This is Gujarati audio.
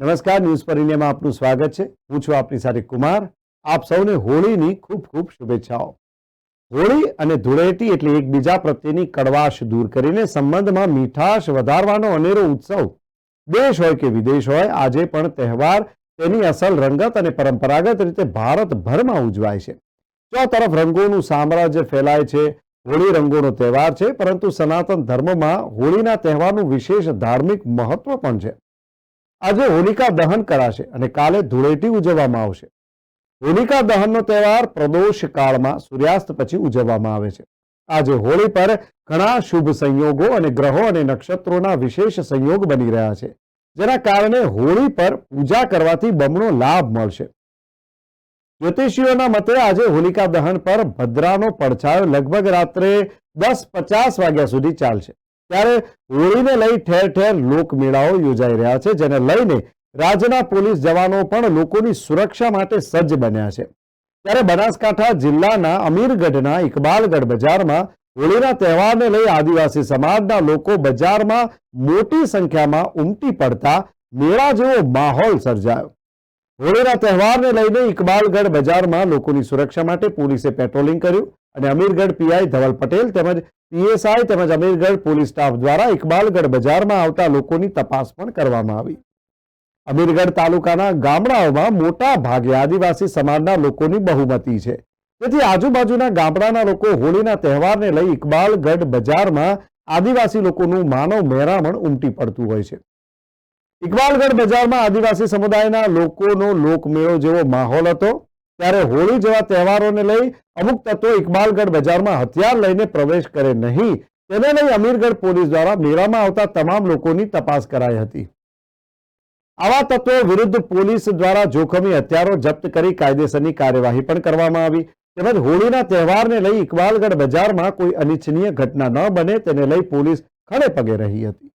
નમસ્કાર, ન્યૂઝ પર ઇન્ડિયામાં આપનું સ્વાગત છે. હું છું આપની સાથે કુમાર. આપ સૌને હોળીની ખૂબ ખૂબ શુભેચ્છાઓ. હોળી અને ધૂળેટી એટલે એકબીજા પ્રત્યેની કડવાશ દૂર કરીને સંબંધમાં મીઠાશ વધારવાનો અનેરો ઉત્સવ. દેશ હોય કે વિદેશ હોય, આજે પણ તહેવાર તેની અસલ રંગત અને પરંપરાગત રીતે ભારતભરમાં ઉજવાય છે. ચો તરફ રંગોનું સામ્રાજ્ય ફેલાય છે. હોળી રંગોનો તહેવાર છે, પરંતુ સનાતન ધર્મમાં હોળીના તહેવારનું વિશેષ ધાર્મિક મહત્વ પણ છે. આજે હોલિકા દહન કરાશે અને કાલે ધૂળેટી ઉજવવામાં આવશે. હોલિકા દહનનો તહેવાર પ્રદોષ કાળમાં સૂર્યાસ્ત પછી ઉજવવામાં આવે છે. આજે હોળી પર ઘણા શુભ સંયોગો અને ગ્રહો અને નક્ષત્રોના વિશેષ સંયોગ બની રહ્યા છે, જેના કારણે હોળી પર પૂજા કરવાથી બમણો લાભ મળશે. જ્યોતિષીઓના મતે આજે હોલિકા દહન પર ભદ્રાનો પડછાયો લગભગ રાત્રે દસ પચાસ વાગ્યા સુધી ચાલશે. ત્યારે હોળીને લઈ ઠેર ઠેર લોકમેળાઓ યોજાઈ રહ્યા છે, જેને લઈને રાજ્યના પોલીસ જવાનો પણ લોકોની સુરક્ષા માટે સજ્જ બન્યા છે. ત્યારે બનાસકાંઠા જિલ્લાના અમીરગઢના ઇકબાલગઢ બજારમાં હોળીના તહેવારને લઈ આદિવાસી સમાજના લોકો બજારમાં મોટી સંખ્યામાં ઉમટી પડતા મેળા જેવો માહોલ સર્જાયો. હોળીના તહેવારને લઈને ઇકબાલગઢ બજારમાં લોકોની સુરક્ષા માટે પોલીસે પેટ્રોલિંગ કર્યું અને અમીરગઢ પીઆઈ ધવલ પટેલ તેમજ પીએસઆઈ તેમજ અમીરગઢ પોલીસ સ્ટાફ દ્વારા ઇકબાલગઢ બજારમાં આવતા લોકોની તપાસ પણ કરવામાં આવી. અમીરગઢ તાલુકાના ગામડાઓમાં મોટા ભાગે આદિવાસી સમાજના લોકોની બહુમતી છે. તેથી આજુબાજુના ગામડાના લોકો હોળીના તહેવારને લઈ ઇકબાલગઢ બજારમાં આદિવાસી લોકોનું માનવ મહેરામણ ઉમટી પડતું હોય છે. ઇકબાલગઢ બજારમાં આદિવાસી સમુદાયના લોકોનો લોકમેળો જેવો માહોલ હતો. ત્યારે હોળી જેવા તહેવારોને લઈ અમુક તત્વો ઇકબાલગઢ બજારમાં હથિયાર લઈને પ્રવેશ કરે નહીં. તેને લઈ અમીરગઢ પોલીસ દ્વારા મેળામાં આવતા તમામ લોકોની તપાસ કરાઈ હતી. આવા તત્વો વિરુદ્ધ પોલીસ દ્વારા જોખમી હથિયારો જપ્ત કરી કાયદેસરની કાર્યવાહી પણ કરવામાં આવી. તેમજ હોળીના તહેવારને લઈ ઇકબાલગઢ બજારમાં કોઈ અનિચ્છનીય ઘટના ન બને તેને લઈ પોલીસ ખડે પગે રહી હતી.